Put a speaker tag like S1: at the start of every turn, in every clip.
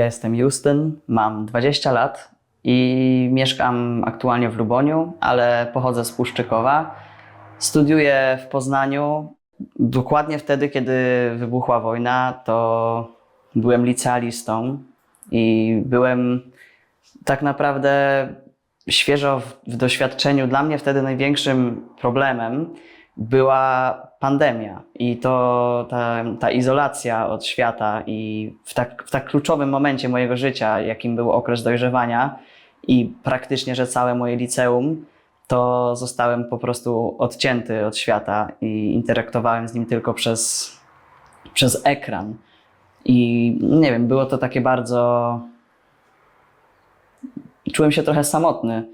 S1: Ja jestem Justin, mam 20 lat i mieszkam aktualnie w Luboniu, ale pochodzę z Puszczykowa. Studiuję w Poznaniu. Dokładnie wtedy, kiedy wybuchła wojna, to byłem licealistą i byłem tak naprawdę świeżo w, w doświadczeniu. Dla mnie wtedy największym problemem była pandemia i to ta, ta izolacja od świata i w tak, w tak kluczowym momencie mojego życia, jakim był okres dojrzewania i praktycznie, że całe moje liceum, to zostałem po prostu odcięty od świata i interaktowałem z nim tylko przez, przez ekran. I nie wiem, było to takie bardzo. Czułem się trochę samotny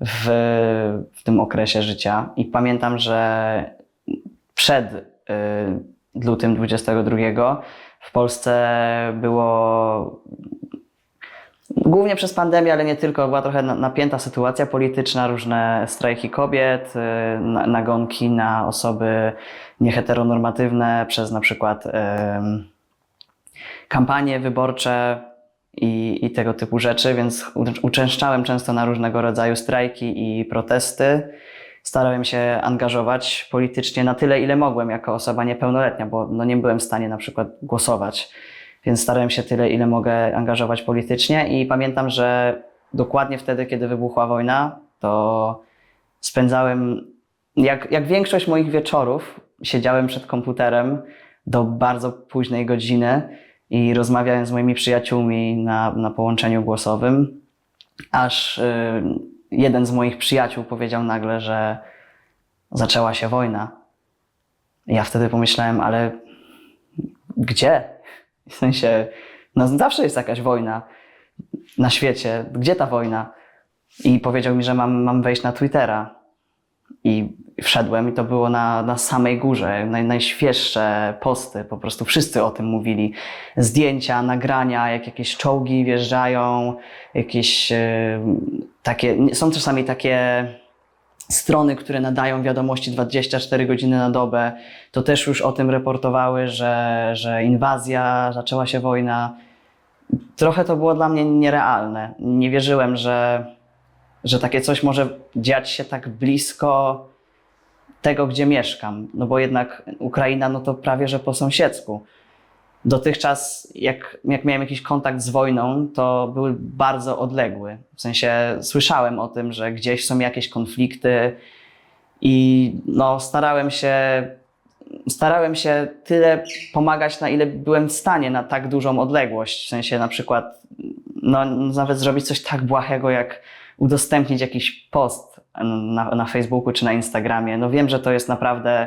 S1: w, w tym okresie życia. I pamiętam, że przed y, lutym 22 w Polsce było głównie przez pandemię, ale nie tylko, była trochę na- napięta sytuacja polityczna, różne strajki kobiet, y, na- nagonki na osoby nieheteronormatywne przez na przykład em, kampanie wyborcze i, i tego typu rzeczy, więc uczęszczałem często na różnego rodzaju strajki i protesty. Starałem się angażować politycznie na tyle, ile mogłem jako osoba niepełnoletnia, bo no nie byłem w stanie na przykład głosować, więc starałem się tyle, ile mogę angażować politycznie i pamiętam, że dokładnie wtedy, kiedy wybuchła wojna, to spędzałem, jak, jak większość moich wieczorów, siedziałem przed komputerem do bardzo późnej godziny i rozmawiałem z moimi przyjaciółmi na, na połączeniu głosowym, aż y, jeden z moich przyjaciół powiedział nagle, że zaczęła się wojna. Ja wtedy pomyślałem, ale gdzie? W sensie, no zawsze jest jakaś wojna na świecie. Gdzie ta wojna? I powiedział mi, że mam, mam wejść na Twittera. I wszedłem i to było na, na samej górze, naj, najświeższe posty, po prostu wszyscy o tym mówili. Zdjęcia, nagrania, jak jakieś czołgi wjeżdżają, jakieś e, takie, są czasami takie strony, które nadają wiadomości 24 godziny na dobę, to też już o tym reportowały, że, że inwazja, zaczęła się wojna. Trochę to było dla mnie nierealne. Nie wierzyłem, że, że takie coś może dziać się tak blisko tego, gdzie mieszkam. No bo jednak Ukraina, no to prawie że po sąsiedzku. Dotychczas, jak, jak miałem jakiś kontakt z wojną, to były bardzo odległy. W sensie słyszałem o tym, że gdzieś są jakieś konflikty i no, starałem się starałem się tyle pomagać, na ile byłem w stanie na tak dużą odległość. W sensie na przykład, no, nawet zrobić coś tak błahego, jak udostępnić jakiś post na, na Facebooku czy na Instagramie. No wiem, że to jest naprawdę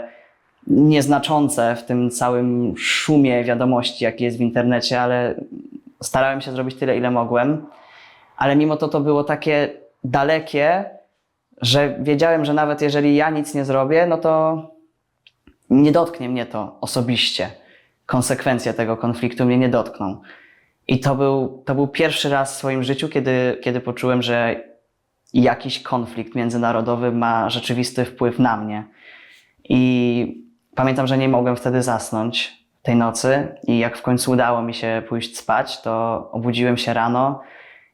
S1: nieznaczące w tym całym szumie wiadomości, jaki jest w internecie, ale starałem się zrobić tyle, ile mogłem. Ale mimo to to było takie dalekie, że wiedziałem, że nawet jeżeli ja nic nie zrobię, no to nie dotknie mnie to osobiście. Konsekwencje tego konfliktu mnie nie dotkną. I to był, to był pierwszy raz w swoim życiu, kiedy, kiedy poczułem, że jakiś konflikt międzynarodowy ma rzeczywisty wpływ na mnie. I pamiętam, że nie mogłem wtedy zasnąć tej nocy, i jak w końcu udało mi się pójść spać, to obudziłem się rano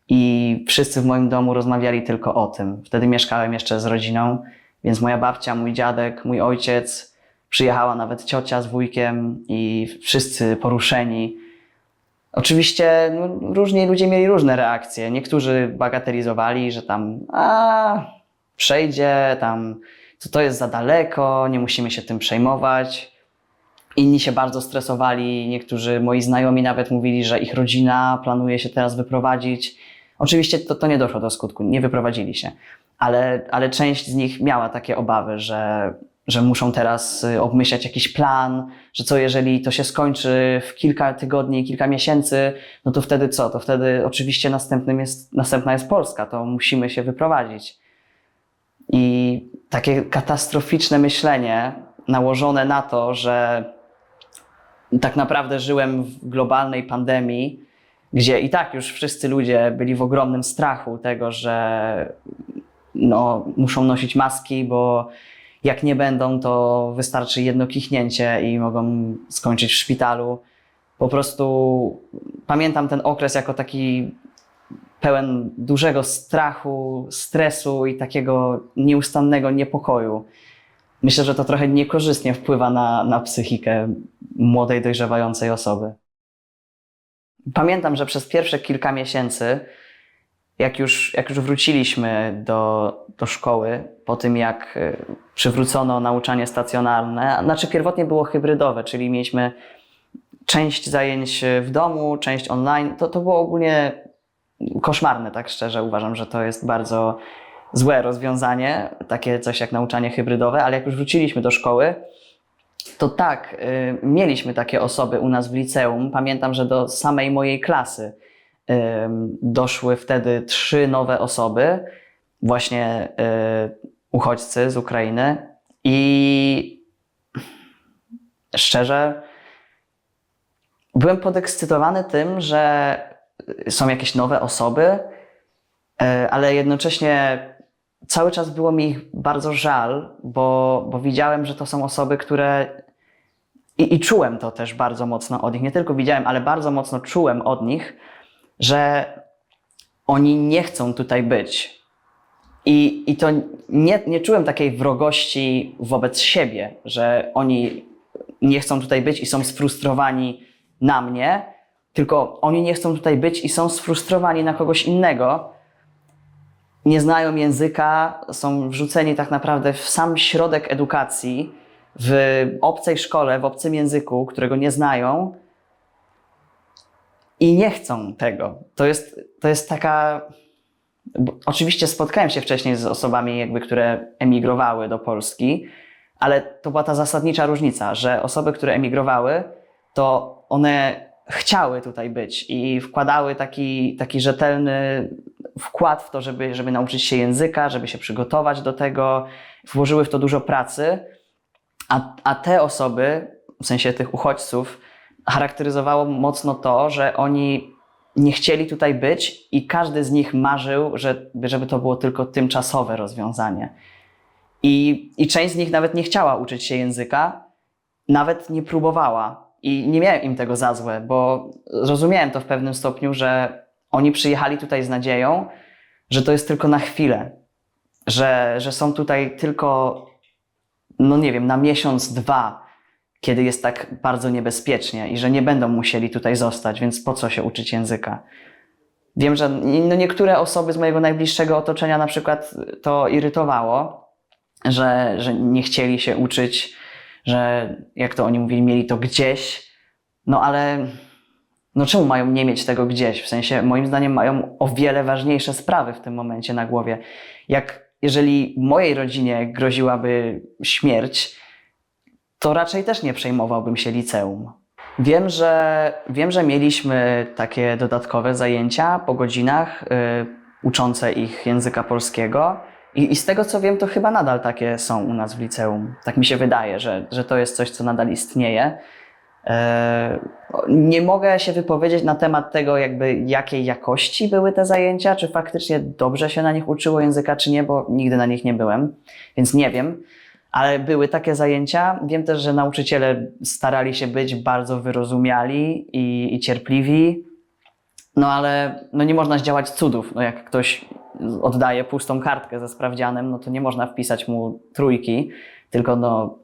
S1: i wszyscy w moim domu rozmawiali tylko o tym. Wtedy mieszkałem jeszcze z rodziną, więc moja babcia, mój dziadek, mój ojciec, przyjechała nawet ciocia z wujkiem i wszyscy poruszeni. Oczywiście no, różni ludzie mieli różne reakcje. Niektórzy bagatelizowali, że tam a przejdzie, tam to, to jest za daleko, nie musimy się tym przejmować. Inni się bardzo stresowali, niektórzy moi znajomi nawet mówili, że ich rodzina planuje się teraz wyprowadzić. Oczywiście to, to nie doszło do skutku, nie wyprowadzili się, ale, ale część z nich miała takie obawy, że, że muszą teraz y, obmyślać jakiś plan, że co jeżeli to się skończy w kilka tygodni, kilka miesięcy, no to wtedy co? To wtedy oczywiście następnym jest, następna jest Polska, to musimy się wyprowadzić. I takie katastroficzne myślenie nałożone na to, że tak naprawdę żyłem w globalnej pandemii, gdzie i tak już wszyscy ludzie byli w ogromnym strachu tego, że no, muszą nosić maski, bo jak nie będą, to wystarczy jedno kichnięcie i mogą skończyć w szpitalu. Po prostu pamiętam ten okres jako taki pełen dużego strachu, stresu i takiego nieustannego niepokoju. Myślę, że to trochę niekorzystnie wpływa na, na psychikę młodej, dojrzewającej osoby. Pamiętam, że przez pierwsze kilka miesięcy, jak już, jak już wróciliśmy do, do szkoły, po tym jak y, przywrócono nauczanie stacjonarne, znaczy pierwotnie było hybrydowe, czyli mieliśmy część zajęć w domu, część online, to, to było ogólnie koszmarne, tak szczerze. Uważam, że to jest bardzo złe rozwiązanie, takie coś jak nauczanie hybrydowe, ale jak już wróciliśmy do szkoły, to tak, y, mieliśmy takie osoby u nas w liceum. Pamiętam, że do samej mojej klasy doszły wtedy trzy nowe osoby, właśnie y, uchodźcy z Ukrainy. I szczerze, byłem podekscytowany tym, że są jakieś nowe osoby, e, ale jednocześnie cały czas było mi ich bardzo żal, bo, bo widziałem, że to są osoby, które. I, I czułem to też bardzo mocno od nich. Nie tylko widziałem, ale bardzo mocno czułem od nich, że oni nie chcą tutaj być. I, i to nie, nie czułem takiej wrogości wobec siebie, że oni nie chcą tutaj być i są sfrustrowani na mnie, tylko oni nie chcą tutaj być i są sfrustrowani na kogoś innego. Nie znają języka, są wrzuceni tak naprawdę w sam środek edukacji, w obcej szkole, w obcym języku, którego nie znają i nie chcą tego. To jest, to jest taka. Oczywiście spotkałem się wcześniej z osobami, jakby, które emigrowały do Polski, ale to była ta zasadnicza różnica, że osoby, które emigrowały, to one chciały tutaj być i wkładały taki, taki rzetelny wkład w to, żeby, żeby nauczyć się języka, żeby się przygotować do tego, włożyły w to dużo pracy, a, a te osoby, w sensie tych uchodźców, charakteryzowało mocno to, że oni nie chcieli tutaj być i każdy z nich marzył, że, żeby to było tylko tymczasowe rozwiązanie. I, I część z nich nawet nie chciała uczyć się języka, nawet nie próbowała. I nie miałem im tego za złe, bo zrozumiałem to w pewnym stopniu, że oni przyjechali tutaj z nadzieją, że to jest tylko na chwilę, że, że są tutaj tylko, no nie wiem, na miesiąc, dwa, kiedy jest tak bardzo niebezpiecznie i że nie będą musieli tutaj zostać, więc po co się uczyć języka? Wiem, że no niektóre osoby z mojego najbliższego otoczenia na przykład to irytowało, że, że nie chcieli się uczyć, że jak to oni mówili, mieli to gdzieś, no ale no czemu mają nie mieć tego gdzieś? W sensie, moim zdaniem, mają o wiele ważniejsze sprawy w tym momencie na głowie. Jak jeżeli mojej rodzinie groziłaby śmierć, to raczej też nie przejmowałbym się liceum. Wiem, że, wiem, że mieliśmy takie dodatkowe zajęcia po godzinach y, uczące ich języka polskiego. I, I z tego co wiem, to chyba nadal takie są u nas w liceum. Tak mi się wydaje, że, że to jest coś, co nadal istnieje. E, Nie mogę się wypowiedzieć na temat tego, jakby jakiej jakości były te zajęcia, czy faktycznie dobrze się na nich uczyło języka, czy nie, bo nigdy na nich nie byłem, więc nie wiem. Ale były takie zajęcia. Wiem też, że nauczyciele starali się być bardzo wyrozumiali i, i cierpliwi. No ale no nie można zdziałać cudów. No jak ktoś oddaje pustą kartkę ze sprawdzianem, no to nie można wpisać mu trójki, tylko no,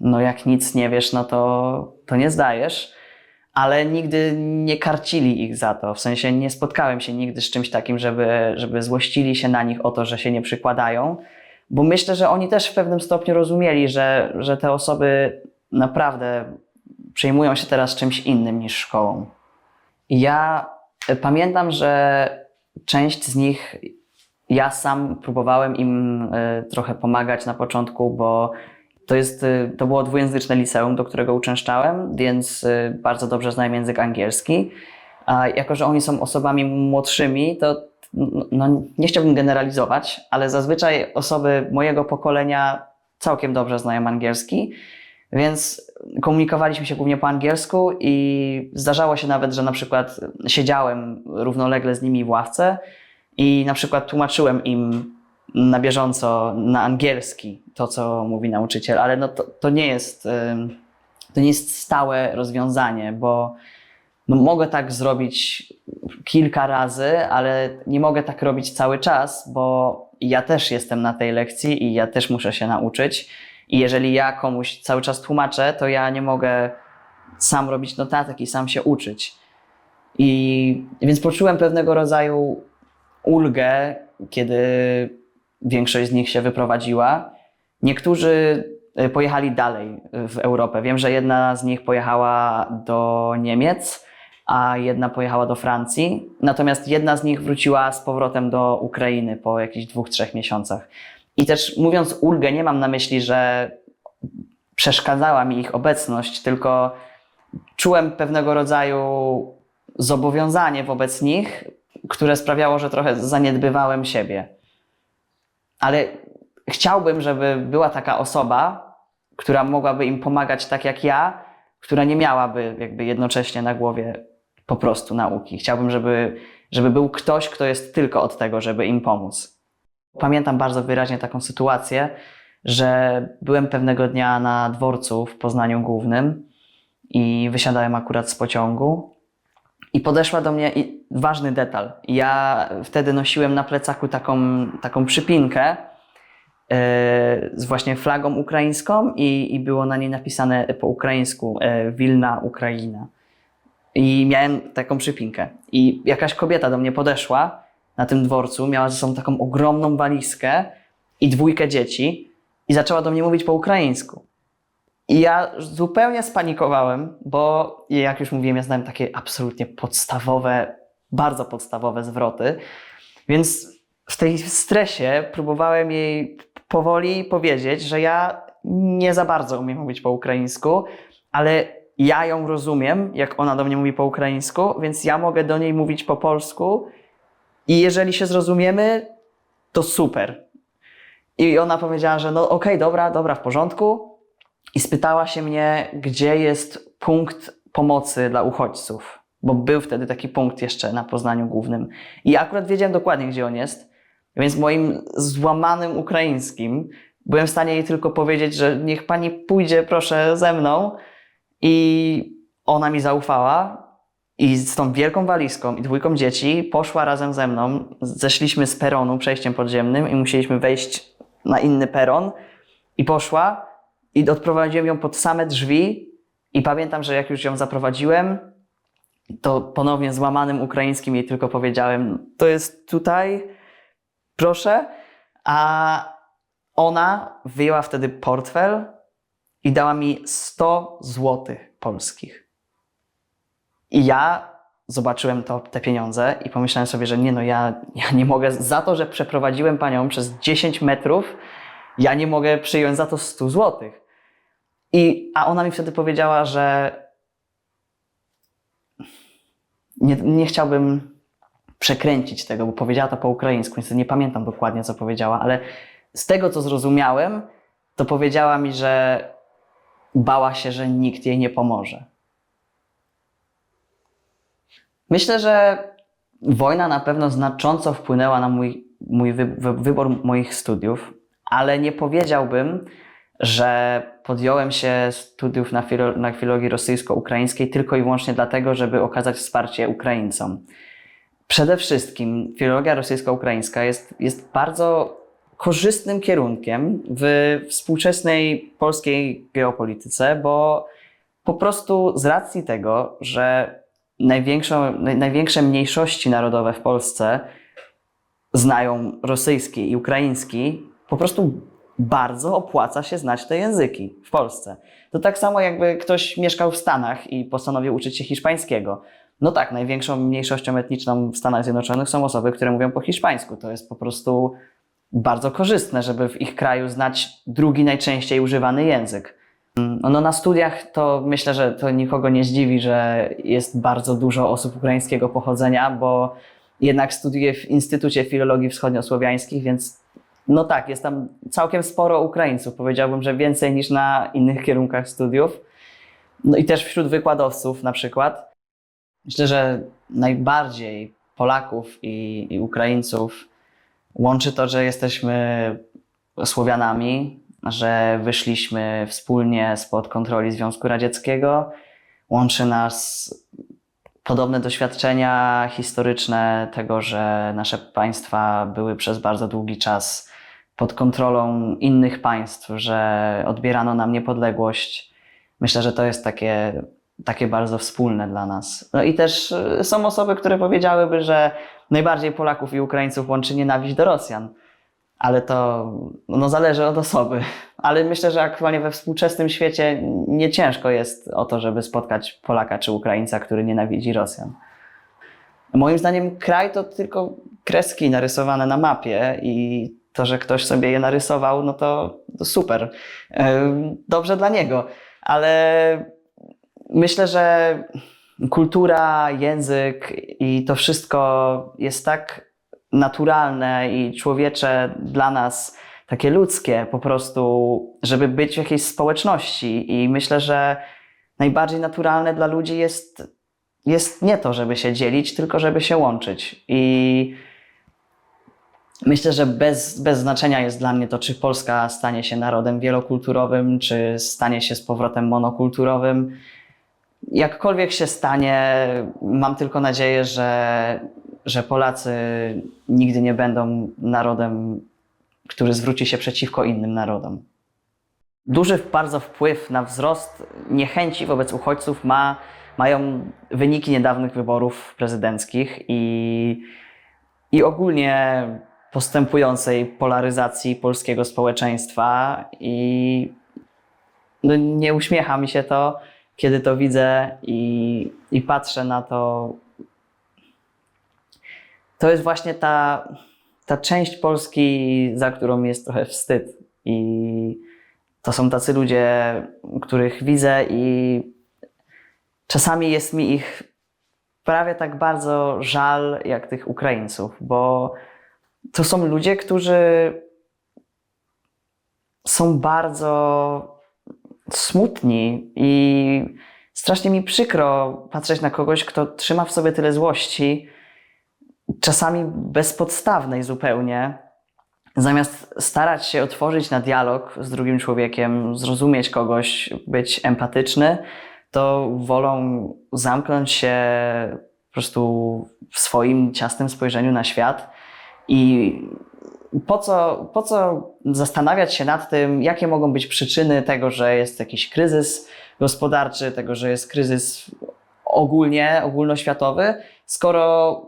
S1: no jak nic nie wiesz, no to, to nie zdajesz. Ale nigdy nie karcili ich za to. W sensie nie spotkałem się nigdy z czymś takim, żeby, żeby złościli się na nich o to, że się nie przykładają. Bo myślę, że oni też w pewnym stopniu rozumieli, że, że te osoby naprawdę przejmują się teraz czymś innym niż szkołą. Ja pamiętam, że część z nich, ja sam próbowałem im e, trochę pomagać na początku, bo to, jest, e, to było dwujęzyczne liceum, do którego uczęszczałem, więc e, bardzo dobrze znałem język angielski. A jako, że oni są osobami młodszymi, to no, no, nie chciałbym generalizować, ale zazwyczaj osoby mojego pokolenia całkiem dobrze znają angielski, więc komunikowaliśmy się głównie po angielsku i zdarzało się nawet, że na przykład siedziałem równolegle z nimi w ławce i na przykład tłumaczyłem im na bieżąco na angielski to, co mówi nauczyciel, ale no to, to nie jest to nie jest stałe rozwiązanie, bo no mogę tak zrobić kilka razy, ale nie mogę tak robić cały czas, bo ja też jestem na tej lekcji i ja też muszę się nauczyć. I jeżeli ja komuś cały czas tłumaczę, to ja nie mogę sam robić notatek i sam się uczyć. I więc poczułem pewnego rodzaju ulgę, kiedy większość z nich się wyprowadziła. Niektórzy y, pojechali dalej w Europę. Wiem, że jedna z nich pojechała do Niemiec, a jedna pojechała do Francji. Natomiast jedna z nich wróciła z powrotem do Ukrainy po jakichś dwóch, trzech miesiącach. I też mówiąc ulgę, nie mam na myśli, że przeszkadzała mi ich obecność, tylko czułem pewnego rodzaju zobowiązanie wobec nich, które sprawiało, że trochę zaniedbywałem siebie. Ale chciałbym, żeby była taka osoba, która mogłaby im pomagać tak jak ja, która nie miałaby jakby jednocześnie na głowie po prostu nauki. Chciałbym, żeby, żeby był ktoś, kto jest tylko od tego, żeby im pomóc. Pamiętam bardzo wyraźnie taką sytuację, że byłem pewnego dnia na dworcu w Poznaniu Głównym i wysiadałem akurat z pociągu i podeszła do mnie i ważny detal. Ja wtedy nosiłem na plecaku taką, taką przypinkę e, z właśnie flagą ukraińską i, i było na niej napisane po ukraińsku e, Wilna Ukraina. I miałem taką przypinkę. I jakaś kobieta do mnie podeszła na tym dworcu, miała ze sobą taką ogromną walizkę i dwójkę dzieci i zaczęła do mnie mówić po ukraińsku. I ja zupełnie spanikowałem, bo jak już mówiłem, ja znałem takie absolutnie podstawowe, bardzo podstawowe zwroty. Więc w tej stresie próbowałem jej powoli powiedzieć, że ja nie za bardzo umiem mówić po ukraińsku, ale ja ją rozumiem, jak ona do mnie mówi po ukraińsku, więc ja mogę do niej mówić po polsku i jeżeli się zrozumiemy, to super. I ona powiedziała, że no okej, dobra, dobra, w porządku. I spytała się mnie, gdzie jest punkt pomocy dla uchodźców, bo był wtedy taki punkt jeszcze na Poznaniu Głównym. I ja akurat wiedziałem dokładnie, gdzie on jest, więc moim złamanym ukraińskim byłem w stanie jej tylko powiedzieć, że niech pani pójdzie proszę ze mną i ona mi zaufała i z tą wielką walizką i dwójką dzieci poszła razem ze mną. Zeszliśmy z peronu przejściem podziemnym i musieliśmy wejść na inny peron. I poszła i odprowadziłem ją pod same drzwi. I pamiętam, że jak już ją zaprowadziłem, to ponownie złamanym ukraińskim jej tylko powiedziałem, to jest tutaj, proszę, a ona wyjęła wtedy portfel i dała mi 100 złotych polskich. I ja zobaczyłem to, te pieniądze i pomyślałem sobie, że nie no, ja, ja nie mogę, za to, że przeprowadziłem panią przez 10 metrów, ja nie mogę przyjąć za to 100 złotych. I, a ona mi wtedy powiedziała, że nie, nie chciałbym przekręcić tego, bo powiedziała to po ukraińsku, niestety nie pamiętam dokładnie, co powiedziała, ale z tego, co zrozumiałem, to powiedziała mi, że bała się, że nikt jej nie pomoże. Myślę, że wojna na pewno znacząco wpłynęła na mój, mój wy, wy, wybór moich studiów, ale nie powiedziałbym, że podjąłem się studiów na, filo, na filologii rosyjsko-ukraińskiej tylko i wyłącznie dlatego, żeby okazać wsparcie Ukraińcom. Przede wszystkim filologia rosyjsko-ukraińska jest, jest bardzo korzystnym kierunkiem w współczesnej polskiej geopolityce, bo po prostu z racji tego, że największą, największe mniejszości narodowe w Polsce znają rosyjski i ukraiński, po prostu bardzo opłaca się znać te języki w Polsce. To tak samo jakby ktoś mieszkał w Stanach i postanowił uczyć się hiszpańskiego. No tak, największą mniejszością etniczną w Stanach Zjednoczonych są osoby, które mówią po hiszpańsku. To jest po prostu bardzo korzystne, żeby w ich kraju znać drugi najczęściej używany język. No na studiach to myślę, że to nikogo nie zdziwi, że jest bardzo dużo osób ukraińskiego pochodzenia, bo jednak studiuję w Instytucie Filologii Wschodniosłowiańskich, więc no tak, jest tam całkiem sporo Ukraińców. Powiedziałbym, że więcej niż na innych kierunkach studiów. No i też wśród wykładowców na przykład. Myślę, że najbardziej Polaków i, i Ukraińców łączy to, że jesteśmy Słowianami, że wyszliśmy wspólnie spod kontroli Związku Radzieckiego. Łączy nas podobne doświadczenia historyczne tego, że nasze państwa były przez bardzo długi czas pod kontrolą innych państw, że odbierano nam niepodległość. Myślę, że to jest takie, takie bardzo wspólne dla nas. No i też y, są osoby, które powiedziałyby, że najbardziej Polaków i Ukraińców łączy nienawiść do Rosjan. Ale to no, zależy od osoby. Ale myślę, że aktualnie we współczesnym świecie nie ciężko jest o to, żeby spotkać Polaka czy Ukraińca, który nienawidzi Rosjan. Moim zdaniem kraj to tylko kreski narysowane na mapie i to, że ktoś sobie je narysował, no to, to super. Dobrze dla niego. Ale myślę, że kultura, język i to wszystko jest tak naturalne i człowiecze dla nas takie ludzkie po prostu, żeby być w jakiejś społeczności. I myślę, że najbardziej naturalne dla ludzi jest, jest nie to, żeby się dzielić, tylko żeby się łączyć. I myślę, że bez, bez znaczenia jest dla mnie to, czy Polska stanie się narodem wielokulturowym, czy stanie się z powrotem monokulturowym jakkolwiek się stanie, mam tylko nadzieję, że, że Polacy nigdy nie będą narodem, który zwróci się przeciwko innym narodom. Duży bardzo wpływ na wzrost niechęci wobec uchodźców ma, mają wyniki niedawnych wyborów prezydenckich i, i ogólnie postępującej polaryzacji polskiego społeczeństwa. I no, nie uśmiecha mi się to, kiedy to widzę i, i patrzę na to, to jest właśnie ta, ta część Polski, za którą jest trochę wstyd. I to są tacy ludzie, których widzę, i czasami jest mi ich prawie tak bardzo żal, jak tych Ukraińców, bo to są ludzie, którzy są bardzo smutni i strasznie mi przykro patrzeć na kogoś, kto trzyma w sobie tyle złości, czasami bezpodstawnej zupełnie, zamiast starać się otworzyć na dialog z drugim człowiekiem, zrozumieć kogoś, być empatyczny, to wolą zamknąć się po prostu w swoim ciasnym spojrzeniu na świat i po co, po co zastanawiać się nad tym, jakie mogą być przyczyny tego, że jest jakiś kryzys gospodarczy, tego, że jest kryzys ogólnie, ogólnoświatowy, skoro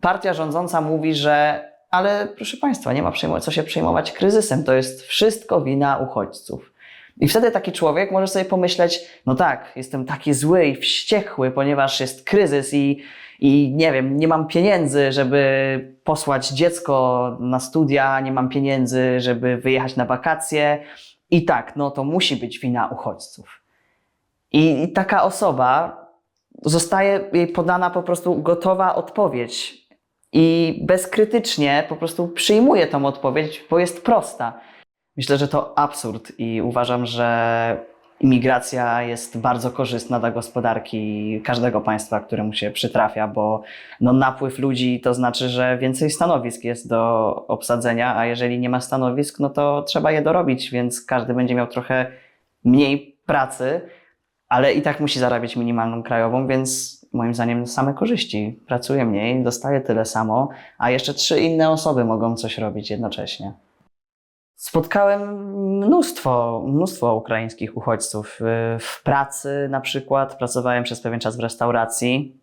S1: partia rządząca mówi, że ale proszę Państwa, nie ma co się przejmować kryzysem, to jest wszystko wina uchodźców. I wtedy taki człowiek może sobie pomyśleć, no tak, jestem taki zły i wściekły, ponieważ jest kryzys i, i nie wiem, nie mam pieniędzy, żeby posłać dziecko na studia, nie mam pieniędzy, żeby wyjechać na wakacje. I tak, no to musi być wina uchodźców. I, i taka osoba zostaje jej podana po prostu gotowa odpowiedź. I bezkrytycznie po prostu przyjmuje tą odpowiedź, bo jest prosta. Myślę, że to absurd i uważam, że imigracja jest bardzo korzystna dla gospodarki każdego państwa, któremu się przytrafia, bo no, napływ ludzi to znaczy, że więcej stanowisk jest do obsadzenia, a jeżeli nie ma stanowisk, no to trzeba je dorobić, więc każdy będzie miał trochę mniej pracy, ale i tak musi zarabiać minimalną krajową, więc moim zdaniem same korzyści. Pracuje mniej, dostaje tyle samo, a jeszcze trzy inne osoby mogą coś robić jednocześnie. Spotkałem mnóstwo, mnóstwo ukraińskich uchodźców. Y, W pracy na przykład pracowałem przez pewien czas w restauracji.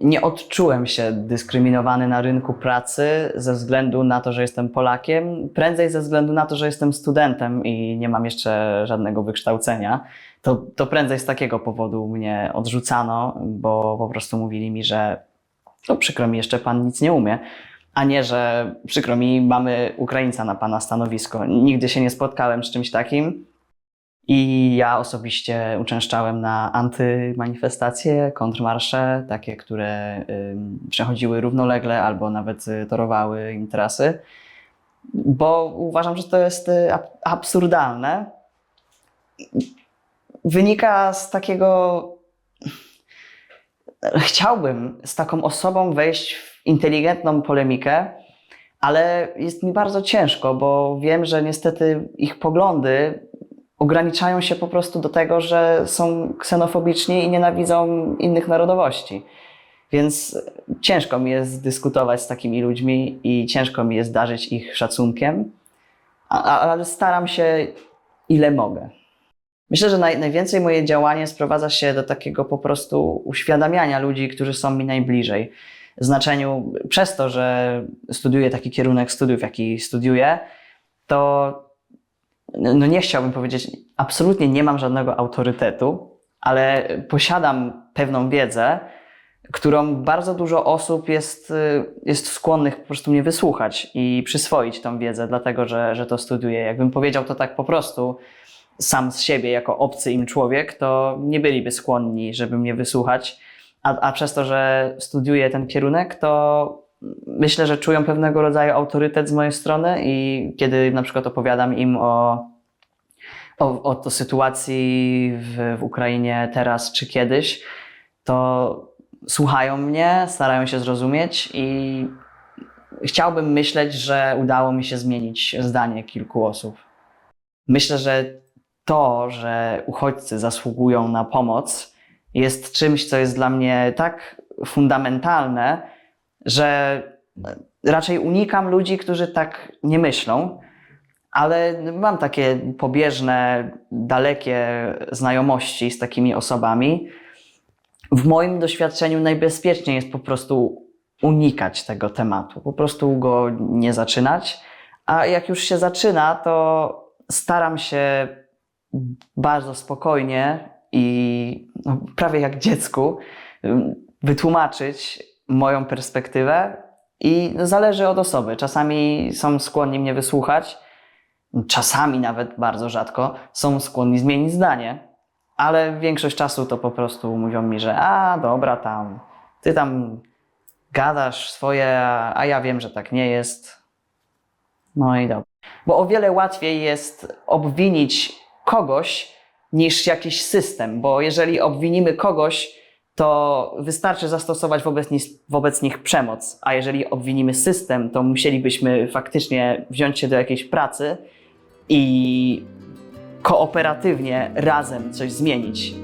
S1: Nie odczułem się dyskryminowany na rynku pracy ze względu na to, że jestem Polakiem, prędzej ze względu na to, że jestem studentem i nie mam jeszcze żadnego wykształcenia. To, to prędzej z takiego powodu mnie odrzucano, bo po prostu mówili mi, że to przykro mi, jeszcze pan nic nie umie a nie, że przykro mi, mamy Ukraińca na pana stanowisko. Nigdy się nie spotkałem z czymś takim. I ja osobiście uczęszczałem na antymanifestacje, kontrmarsze, takie, które ym, przechodziły równolegle albo nawet y, torowały im trasy, bo uważam, że to jest y, ab- absurdalne. Wynika z takiego chciałbym z taką osobą wejść w inteligentną polemikę, ale jest mi bardzo ciężko, bo wiem, że niestety ich poglądy ograniczają się po prostu do tego, że są ksenofobiczni i nienawidzą innych narodowości. Więc ciężko mi jest dyskutować z takimi ludźmi i ciężko mi jest darzyć ich szacunkiem, ale staram się ile mogę. Myślę, że naj, najwięcej moje działanie sprowadza się do takiego po prostu uświadamiania ludzi, którzy są mi najbliżej. Znaczeniu, przez to, że studiuję taki kierunek studiów, jaki studiuję, to no nie chciałbym powiedzieć, absolutnie nie mam żadnego autorytetu, ale posiadam pewną wiedzę, którą bardzo dużo osób jest, jest skłonnych po prostu mnie wysłuchać i przyswoić tą wiedzę, dlatego że, że to studiuję. Jakbym powiedział to tak po prostu, sam z siebie, jako obcy im człowiek, to nie byliby skłonni, żeby mnie wysłuchać. A, a przez to, że studiuję ten kierunek, to myślę, że czują pewnego rodzaju autorytet z mojej strony i kiedy na przykład opowiadam im o, o, o to sytuacji w, w Ukrainie teraz czy kiedyś, to słuchają mnie, starają się zrozumieć i chciałbym myśleć, że udało mi się zmienić zdanie kilku osób. Myślę, że to, że uchodźcy zasługują na pomoc, jest czymś, co jest dla mnie tak fundamentalne, że raczej unikam ludzi, którzy tak nie myślą, ale mam takie pobieżne, dalekie znajomości z takimi osobami. W moim doświadczeniu najbezpieczniej jest po prostu unikać tego tematu, po prostu go nie zaczynać. A jak już się zaczyna, to staram się bardzo spokojnie i no, prawie jak dziecku wytłumaczyć moją perspektywę i zależy od osoby. Czasami są skłonni mnie wysłuchać, czasami nawet bardzo rzadko są skłonni zmienić zdanie, ale większość czasu to po prostu mówią mi, że a dobra tam, ty tam gadasz swoje, a ja wiem, że tak nie jest. No i dobra. Bo o wiele łatwiej jest obwinić kogoś niż jakiś system, bo jeżeli obwinimy kogoś, to wystarczy zastosować wobec nich, wobec nich przemoc, a jeżeli obwinimy system, to musielibyśmy faktycznie wziąć się do jakiejś pracy i kooperatywnie razem coś zmienić.